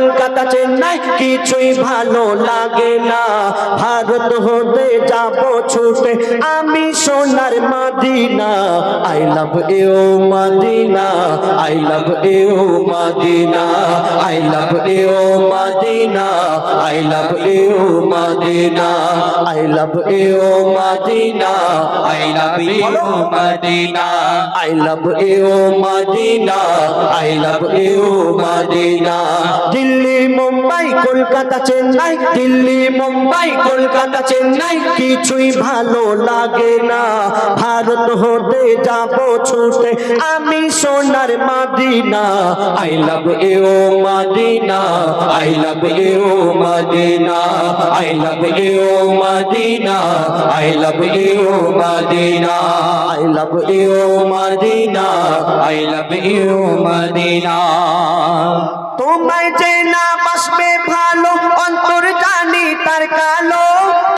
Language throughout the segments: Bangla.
কলকাতা চেন্নাই কিছুই ভালো লাগে না। ভারত হতে যাব ছুটে আমি সোনার Medina. I love you Medina. I love you Medina. I love you Medina. I love you Medina. I love you Medina. I love you, Medina. I love you Madina I love you Madina Delhi Mumbai Kolkata Chennai. Delhi Mumbai Kolkata Chennai. কিছুই ভালো লাগে না। ভারত হতে যাব ছুটে। আমি সোনার Medina. I love you Medina. I love you Medina. I love you Medina. I love you Medina. I love you Medina. I love you, Medina. তোমায় যে না বাসবে ভালো, অন্তর জানি তার কালো।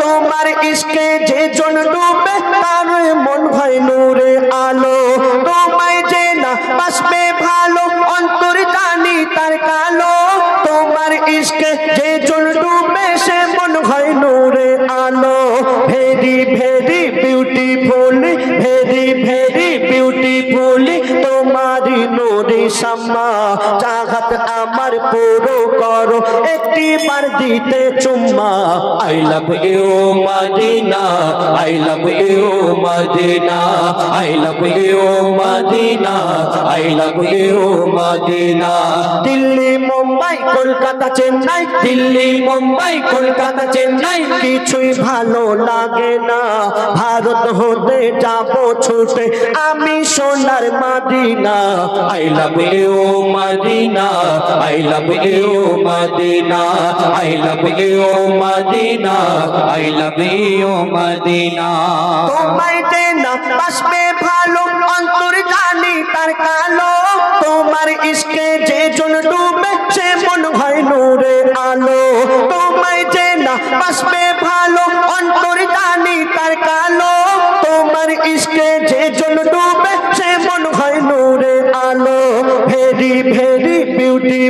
তোমার ইশকে যে জন ডুবে, তার মন হয় নূরে আলো। তোমায় যে না বাসবে ভালো, অন্তর জানি তার কালো। তোমার ইশকে যে জন ডুবে, সে মন হয় নূরে আলো। Very very beautiful very very beautiful তোমারি নুরি সাম্মা চাহাত আমার পুরো করো, একটি বার দিতে চুম্মা। I love you Medina, I love you Medina, I love you Medina, I love you Medina. Delhi, Mumbai, Kolkata, Chennai, Delhi, Mumbai, Kolkata, Chennai, কিছুই ভালো লাগে না। ভারত হতে যাব ছুটে, আমি সোনার Medina, I love you Medina. I love you Medina I love you Medina I love you, Medina. তোমায় যে না বাসবে ভালো অন্তর জানি তার কালো। তোমার ইশকে যে জন ডুবে সে মন হয় নূরে আলো। তোমায় যে না বাসবে ভালো অন্তর জানি তার কালো। ভেরি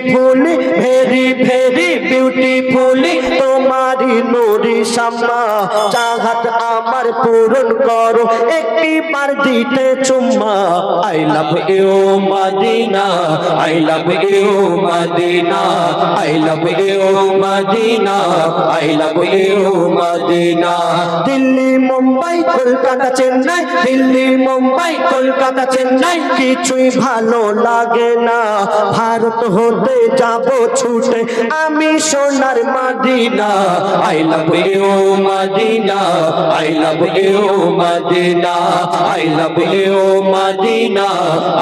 চাহাত আমার পূরণ করো। দিতে চুম্মা, I love you I love you I love you I love you Delhi, Mumbai, Kolkata, Chennai, Delhi, Mumbai, Kolkata, Chennai, কিছুই ভালো লাগে না। ভারত হতে যাব ছুটে, আমি সোনার Medina, I love you Medina I love you Medina I love you Medina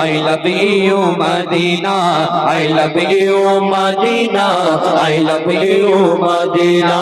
I love you, Medina. I love you Medina I love you Medina